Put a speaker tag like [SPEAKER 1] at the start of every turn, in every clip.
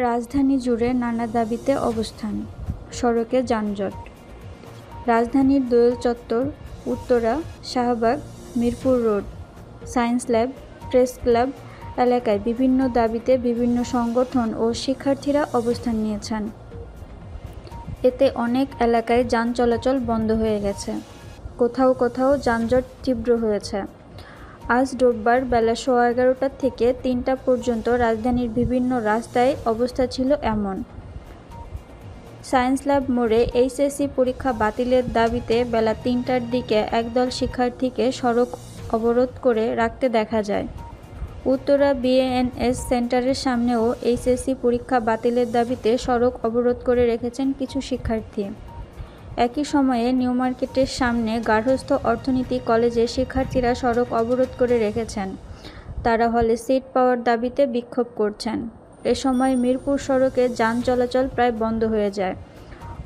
[SPEAKER 1] রাজধানী জুড়ে নানা দাবিতে অবস্থান। সড়কে যানজট। রাজধানীর Doel Chattar, Uttara, Shahbagh, Mirpur road, science lab, press club এলাকায় বিভিন্ন দাবিতে বিভিন্ন সংগঠন ও শিক্ষার্থীরা অবস্থান নিয়েছেন। এতে অনেক এলাকায় যান চলাচল বন্ধ হয়ে গেছে। কোথাও কোথাও যানজট তীব্র হয়েছে। আজ রোববার বেলা সোয়া এগারোটা থেকে তিনটা পর্যন্ত রাজধানীর বিভিন্ন রাস্তায় অবস্থা ছিল এমন। সায়েন্স ল্যাব মোড়ে এইচএসসি পরীক্ষা বাতিলের দাবিতে বেলা তিনটার দিকে একদল শিক্ষার্থীকে সড়ক অবরোধ করে রাখতে দেখা যায়। উত্তরা বিএএনএস সেন্টারের সামনেও এইচএসসি পরীক্ষা বাতিলের দাবিতে সড়ক অবরোধ করে রেখেছেন কিছু শিক্ষার্থী। একই সময়ে নিউ মার্কেটের সামনে গার্হস্থ্য অর্থনীতি কলেজের শিক্ষার্থীরা সড়ক অবরোধ করে রেখেছেন। তারা হলে সিট পাওয়ার দাবিতে বিক্ষোভ করছেন। এ সময় মিরপুর সড়কে যান চলাচল প্রায় বন্ধ হয়ে যায়।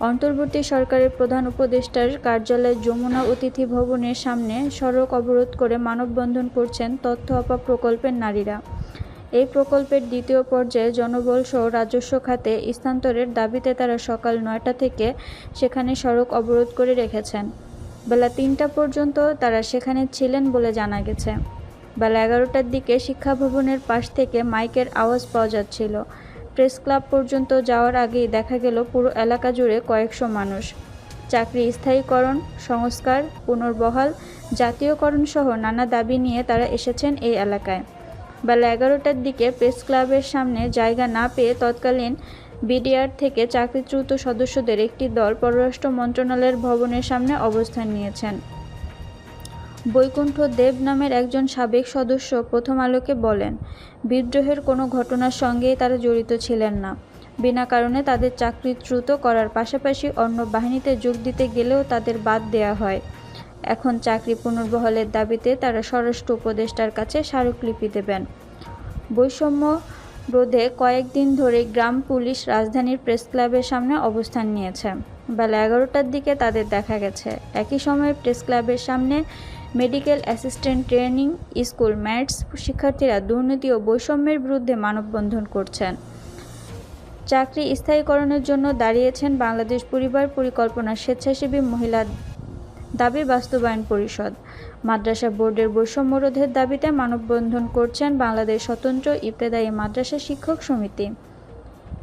[SPEAKER 1] অন্তর্বর্তী সরকারের প্রধান উপদেষ্টার কার্যালয় যমুনা অতিথি ভবনের সামনে সড়ক অবরোধ করে মানববন্ধন করছেন তথ্য আপা প্রকল্পের নারীরা। এই প্রকল্পের দ্বিতীয় পর্যায়ে জনবল সহ রাজস্ব খাতে স্থানান্তরের দাবিতে তারা সকাল নয়টা থেকে সেখানে সড়ক অবরোধ করে রেখেছেন। বেলা তিনটা পর্যন্ত তারা সেখানে ছিলেন বলে জানা গেছে। বেলা এগারোটার দিকে শিক্ষা ভবনের পাশ থেকে মাইকের আওয়াজ পাওয়া যাচ্ছিল। প্রেস ক্লাব পর্যন্ত যাওয়ার আগেই দেখা গেল পুরো এলাকা জুড়ে কয়েকশো মানুষ। চাকরি স্থায়ীকরণ, সংস্কার, পুনর্বহাল, জাতীয়করণ সহ নানা দাবি নিয়ে তারা এসেছেন এই এলাকায়। বেলা এগারোটার দিকে প্রেস ক্লাবের সামনে জায়গা না পেয়ে তৎকালীন বিডিআর থেকে চাকরিচ্যুত সদস্যদের একটি দল পররাষ্ট্র মন্ত্রণালয়ের ভবনের সামনে অবস্থান নিয়েছেন। বৈকুণ্ঠ দেব নামের একজন সাবেক সদস্য প্রথম আলোকে বলেন, বিদ্রোহের কোনো ঘটনার সঙ্গেই তারা জড়িত ছিলেন না। বিনা কারণে তাদের চাকরিচ্যুত করার পাশাপাশি অন্য বাহিনীতে যোগ দিতে গেলেও তাদের বাদ দেয়া হয়। এখন চাকরি পুনর্বহলের দাবিতে তারা স্বরাষ্ট্র উপদেষ্টার কাছে স্মারকলিপি দেবেন। বৈষম্য রোধে কয়েকদিন ধরে গ্রাম পুলিশ রাজধানীর প্রেস ক্লাবের সামনে অবস্থান নিয়েছে। বেলা এগারোটার দিকে তাদের দেখা গেছে। একই সময়ে প্রেস ক্লাবের সামনে medical assistant training school MATS শিক্ষার্থীরা দুর্নীতি ও বৈষম্যের বিরুদ্ধে মানববন্ধন করছেন। চাকরি স্থায়ীকরণের জন্য দাঁড়িয়েছেন বাংলাদেশ পরিবার পরিকল্পনা স্বেচ্ছাসেবী মহিলা দাবি বাস্তবায়ন পরিষদ। মাদ্রাসা বোর্ডের বৈষম্য রোধের দাবিতে মানববন্ধন করছেন বাংলাদেশ স্বতন্ত্র ইবতেদায়ী মাদ্রাসা শিক্ষক সমিতি।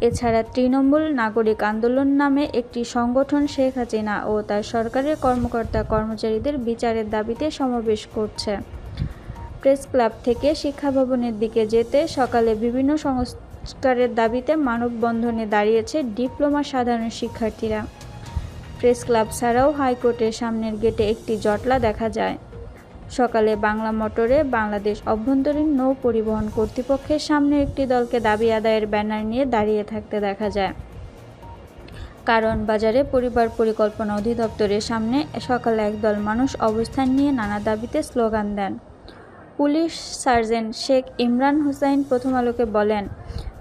[SPEAKER 1] এছাড়া তৃণমূল নাগরিক আন্দোলন নামে একটি সংগঠন শেখ হাসিনা ও তার সরকারের কর্মকর্তা কর্মচারীদের বিচারের দাবিতে সমাবেশ করছে। প্রেস ক্লাব থেকে শিক্ষা ভবনের দিকে যেতে সকালে বিভিন্ন সংস্কারের দাবিতে মানববন্ধনে দাঁড়িয়েছে ডিপ্লোমা সাধারণ শিক্ষার্থীরা। প্রেস ক্লাব ছাড়াও হাইকোর্টের সামনের গেটে একটি জটলা দেখা যায়। সকালে বাংলা মোটরে বাংলাদেশ অভ্যন্তরীণ নৌ পরিবহন কর্তৃপক্ষের সামনে একটি দলকে দাবি আদায়ের ব্যানার নিয়ে দাঁড়িয়ে থাকতে দেখা যায়। কারণ বাজারে পরিবার পরিকল্পনা অধিদপ্তরের সামনে সকালে একদল মানুষ অবস্থান নিয়ে নানা দাবিতে স্লোগান দেন। পুলিশ সার্জেন্ট শেখ ইমরান হোসাইন প্রথম আলোকে বলেন,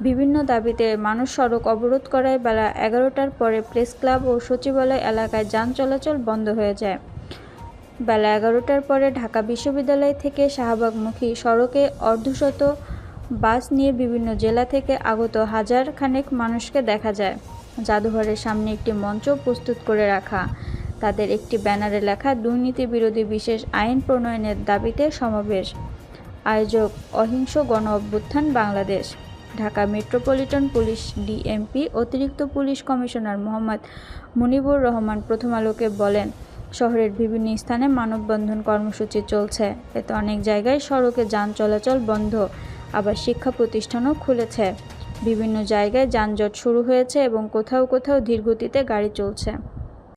[SPEAKER 1] বিভিন্ন দাবিতে মানুষ সড়ক অবরোধ করায় বেলা এগারোটার পরে প্রেস ক্লাব ও সচিবালয় এলাকায় যান চলাচল বন্ধ হয়ে যায়। বেলা এগারোটার পরে ঢাকা বিশ্ববিদ্যালয় থেকে শাহবাগমুখী সড়কে অর্ধশত বাস নিয়ে বিভিন্ন জেলা থেকে আগত হাজার খানেক মানুষকে দেখা যায়। জাদুঘরের সামনে একটি মঞ্চ প্রস্তুত করে রাখা। তাদের একটি ব্যানারে লেখা দুর্নীতি বিরোধী বিশেষ আইন প্রণয়নের দাবিতে সমাবেশ। আয়োজক Ahingsha Gana Abhyutthan Bangladesh, Dhaka metropolitan police DMP, অতিরিক্ত পুলিশ কমিশনার মোহাম্মদ মুনিবুর রহমান প্রথম আলোকে বলেন, শহরের বিভিন্ন স্থানে মানববন্ধন কর্মসূচি চলছে। এতে অনেক জায়গায় সড়কে যান চলাচল বন্ধ, আবার শিক্ষা প্রতিষ্ঠানও খুলেছে। বিভিন্ন জায়গায় যানজট শুরু হয়েছে এবং কোথাও কোথাও ধীরগতিতে গাড়ি চলছে।